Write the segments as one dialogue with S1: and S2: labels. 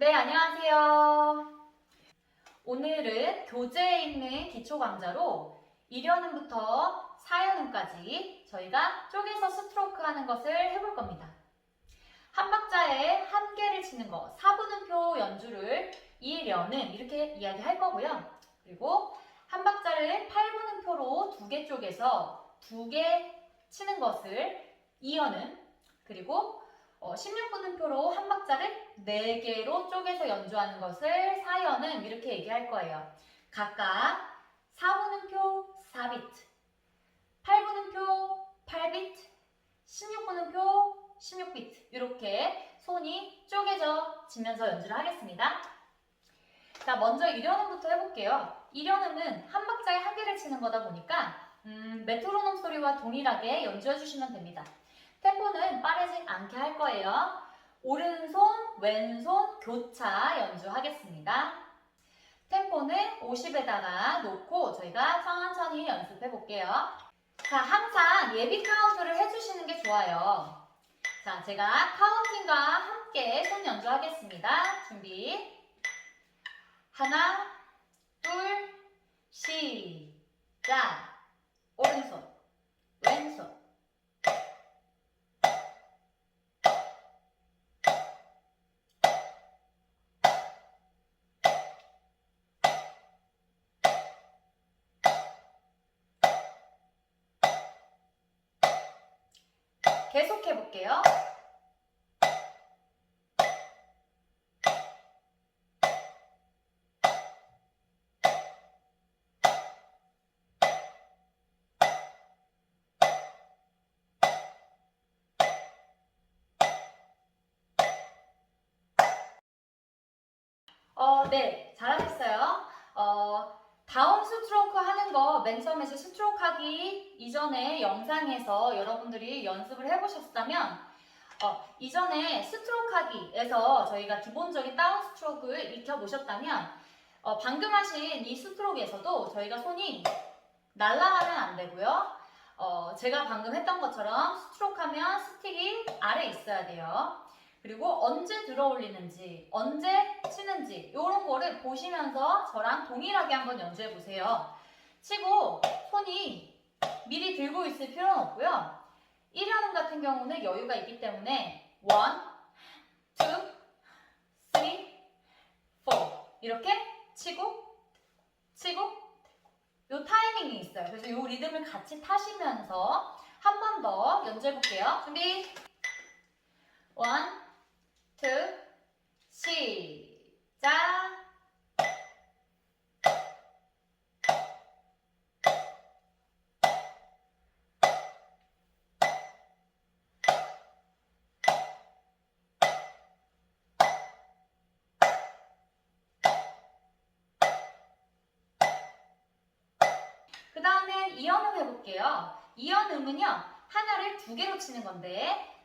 S1: 네, 안녕하세요. 오늘은 교재에 있는 기초 강좌로 1연음부터 4연음까지 저희가 쪼개서 스트로크 하는 것을 해볼 겁니다. 한 박자에 한 개를 치는 거, 4분음표 연주를 1연음 이렇게 이야기할 거고요. 그리고 한 박자를 8분음표로 두 개 쪼개서 두 개 치는 것을 2연음 그리고 어, 16분음표로 한 박자를 4개로 쪼개서 연주하는 것을 4연음 이렇게 얘기할 거예요. 각각 4분음표 4비트, 8분음표 8비트, 16분음표 16비트 이렇게 손이 쪼개져 지면서 연주를 하겠습니다. 자, 먼저 1연음부터 해볼게요. 1연음은 한 박자에 한 개를 치는 거다 보니까 음, 메트로놈 소리와 동일하게 연주해 주시면 됩니다. 템포는 빠르지 않게 할 거예요. 오른손, 왼손 교차 연주하겠습니다. 템포는 50에다가 놓고 저희가 천천히 연습해 볼게요. 자, 항상 예비 카운트를 해주시는 게 좋아요. 자, 제가 카운팅과 함께 손 연주하겠습니다. 준비. 하나, 둘, 시작. 오른손. 계속 해볼게요. 어, 네, 잘하셨어요. 어, 다운 스트로크 하는 거 맨 처음에 스트로크 하기 이전에 영상에서 여러분들이 연습을 해보셨다면 어, 이전에 스트로크 하기에서 저희가 기본적인 다운 스트로크를 익혀보셨다면 어, 방금 하신 이 스트로크에서도 저희가 손이 날아가면 안 되고요. 어, 제가 방금 했던 것처럼 스트로크 하면 스틱이 아래 있어야 돼요. 그리고 언제 들어 올리는지, 언제 치는지 이런 거를 보시면서 저랑 동일하게 한번 연주해 보세요. 치고 손이 미리 들고 있을 필요는 없고요. 1연음 같은 경우는 여유가 있기 때문에 1, 2, 3, 4 이렇게 치고 치고 요 타이밍이 있어요. 그래서 요 리듬을 같이 타시면서 한 번 더 연주해 볼게요. 준비 1, 투, 시작. 그 다음에 이연음 해볼게요. 이연음은요, 하나를 두 개로 치는 건데,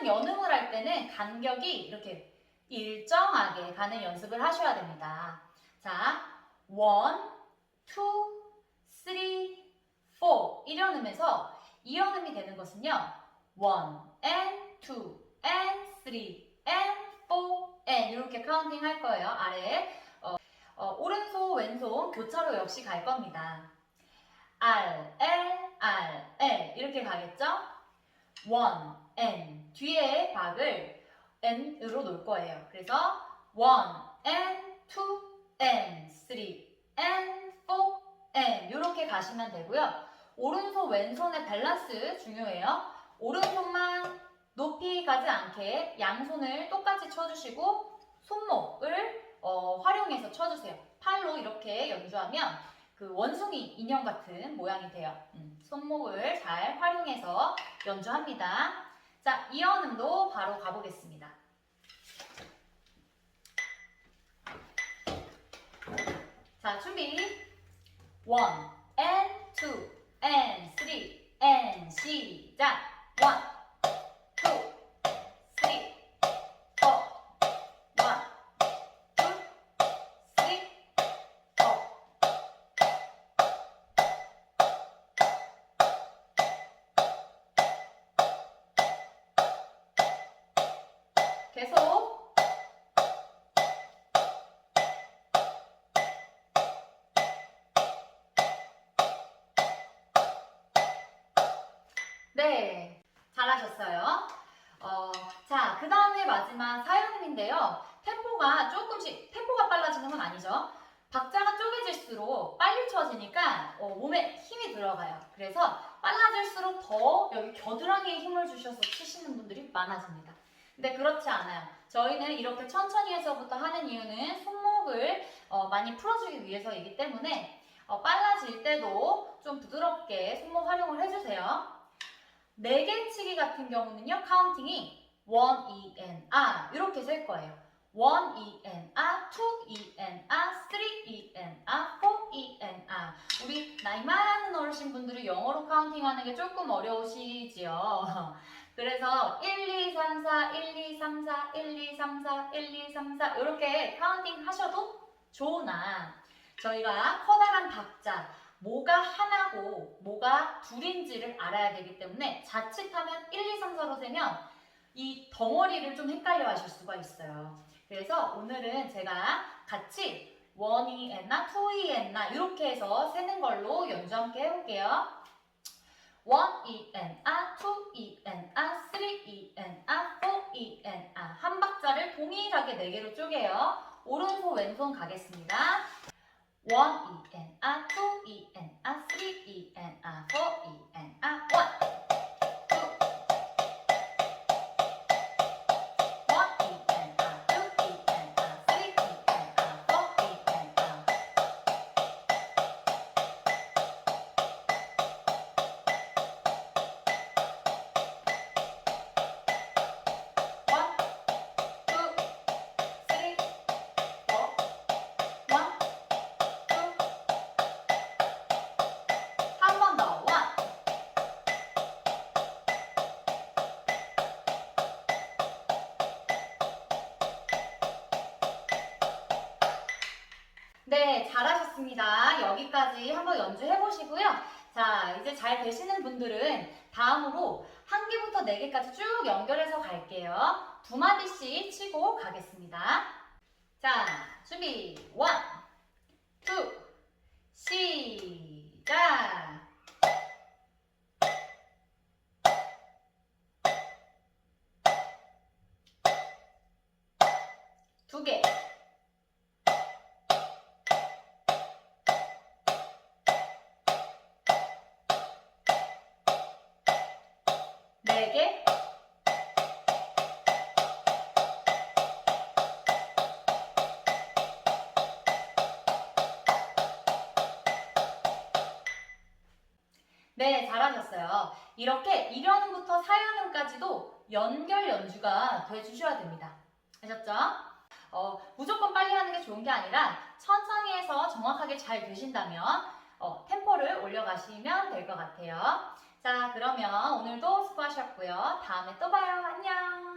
S1: 항상 연음을 할 때는 간격이 이렇게 일정하게 가는 연습을 하셔야 됩니다. 자, 1, 2, 3, 4 1연음에서 2연음이 되는 것은요. 1 and 2 and 3 and 4 and 이렇게 카운팅 할 거예요. 아래 어, 어, 오른손 왼손 교차로 역시 갈 겁니다. R, L, R, L 이렇게 가겠죠? 1 N 뒤에 박을 N으로 놓을 거예요. 그래서 1 N, 2 N, 3 N, 4 N 이렇게 가시면 되고요. 오른손 왼손의 밸런스 중요해요. 오른손만 높이 가지 않게 양손을 똑같이 쳐주시고 손목을 어, 활용해서 쳐주세요. 팔로 이렇게 연주하면 그 원숭이 인형 같은 모양이 돼요. 음, 손목을 잘 활용해서 연주합니다. 자, 이연음도 바로 가보겠습니다. 자, 준비. 1 and 2 and 3 and 시작. 1 계속 네 잘하셨어요 어, 자그 다음에 마지막 사연인데요 템포가 조금씩 템포가 빨라지는 건 아니죠 박자가 쪼개질수록 빨리 쳐지니까 어, 몸에 힘이 들어가요. 그래서 빨라질수록 더 여기 겨드랑이에 힘을 주셔서 치시는 분들이 많아집니다. 근데 그렇지 않아요. 저희는 이렇게 천천히 해서부터 하는 이유는 손목을 어, 많이 풀어주기 위해서이기 때문에 어, 빨라질 때도 좀 부드럽게 손목 활용을 해주세요. 네개 치기 같은 경우는요, 카운팅이 1, 2, N, R 이렇게 셀 거예요. 1, 2, N, R, 2, E, N, R, 3, E, N, R, 4, E, N, R 우리 나이 많은 어르신 분들이 영어로 카운팅하는 게 조금 어려우시지요. 그래서 1, 2, 3, 4, 1, 2, 3, 4, 1, 2, 3, 4, 1, 2, 3, 4 이렇게 카운팅 하셔도 좋으나 저희가 커다란 박자 뭐가 하나고 뭐가 둘인지를 알아야 되기 때문에 자칫하면 1, 2, 3, 4로 세면 이 덩어리를 좀 헷갈려 하실 수가 있어요. 그래서 오늘은 제가 같이 1이 했나 2이 했나 이렇게 해서 세는 걸로 연주 함께 해볼게요. 1 E N R, 2 E N R, 3 E N R, 4 E N R 한 박자를 동일하게 네 개로 쪼개요. 오른손 왼손 가겠습니다. 1 E N R, 2 E N R, 3 E N R, 4 네, 잘하셨습니다. 여기까지 한번 연주해 보시고요. 자, 이제 잘 되시는 분들은 다음으로 한 개부터 네 개까지 쭉 연결해서 갈게요. 두 마디씩 치고 가겠습니다. 자, 준비. 원, 투, 시작. 두 개. 잘하셨어요. 이렇게 1연음부터 4연음까지도 연결 연주가 돼주셔야 됩니다. 아셨죠? 어, 무조건 빨리 하는 게 좋은 게 아니라 천천히 해서 정확하게 잘 되신다면 어, 템포를 올려가시면 될 것 같아요. 자, 그러면 오늘도 수고하셨고요. 다음에 또 봐요. 안녕!